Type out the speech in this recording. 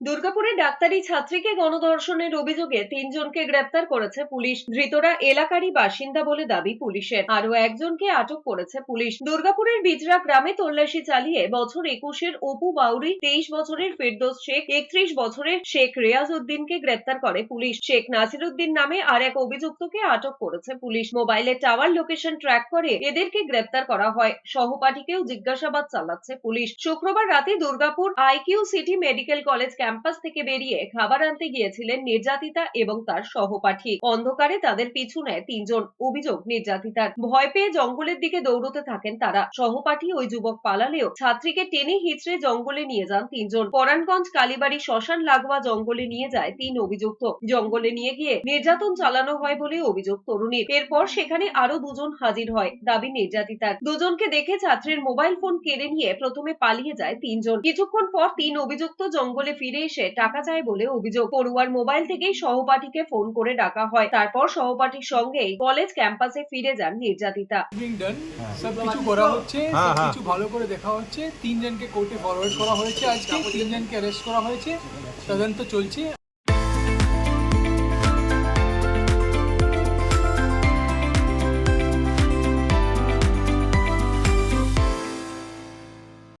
দুর্গাপুরে ডাক্তারি ছাত্রীকে গণধর্ষণের অভিযোগে তিনজনকে গ্রেপ্তার করেছে পুলিশ। ধৃতরা এলাকারই বাসিন্দা বলে দাবি পুলিশের। আরও একজনকে আটক করেছে পুলিশ। দুর্গাপুরের বিজরা গ্রামে তল্লাশি চালিয়ে বছর একুশের অপু বাউরি তেইশ বছরের ফেরদোস শেখ, একত্রিশ বছরের শেখ রেয়াজ উদ্দিনকে গ্রেপ্তার করে পুলিশ। শেখ নাসির উদ্দিন নামে আর এক অভিযুক্তকে আটক করেছে পুলিশ। মোবাইলে টাওয়ার লোকেশন ট্র্যাক করে এদেরকে গ্রেপ্তার করা হয়। সহপাঠীকেও জিজ্ঞাসাবাদ চালাচ্ছে পুলিশ। শুক্রবার রাতে Durgapur IQ city medical college campus থেকে বেরিয়ে খাবার আনতে গিয়েছিলেন নির্যাতিতা এবং তার সহপাঠী। অন্ধকারে তাদের পিছু নেয় তিনজন। অভিযোগ, নির্যাতিতার। ভয় পেয়ে জঙ্গলের দিকে দৌড়তে থাকেন তারা। সহপাঠী ওই যুবক পালালেও ছাত্রীকে টেনে হিচড়ে জঙ্গলে নিয়ে যান তিনজন। পরাণগঞ্জ কালীবাড়ি, শ্মশান লাগোয়া জঙ্গলে নিয়ে যায় তিন অভিযুক্ত। জঙ্গলে নিয়ে গিয়ে নির্যাতন চালানো হয় বলে অভিযোগ তরুণীর। এরপর সেখানে আরও দুজন হাজির হয় দাবি নির্যাতিতার। দুজনকে দেখে ছাত্রীর মোবাইল ফোন কেড়ে নিয়ে প্রথমে পালিয়ে যায় তিনজন। কিছুক্ষণ পর তিন অভিযুক্ত জঙ্গলে ফিরে এসে টাকা চায় বলে অভিযোগ। পড়ুয়ার মোবাইল থেকেই সহপাঠীকে ফোন করে ডাকা হয়। তারপর সহপাঠীর সঙ্গেই কলেজ ক্যাম্পাসে ফিরে যান নির্যাতিতা। বিং ডান সব কিছু করা হচ্ছে সবকিছু হ্যাঁ। কিছু ভালো করে দেখা হচ্ছে। তিনজনকে কোর্টে ফরওয়ার্ড করা হয়েছে আজকে তিনজনকে অ্যারেস্ট করা হয়েছে। তদন্ত চলছে।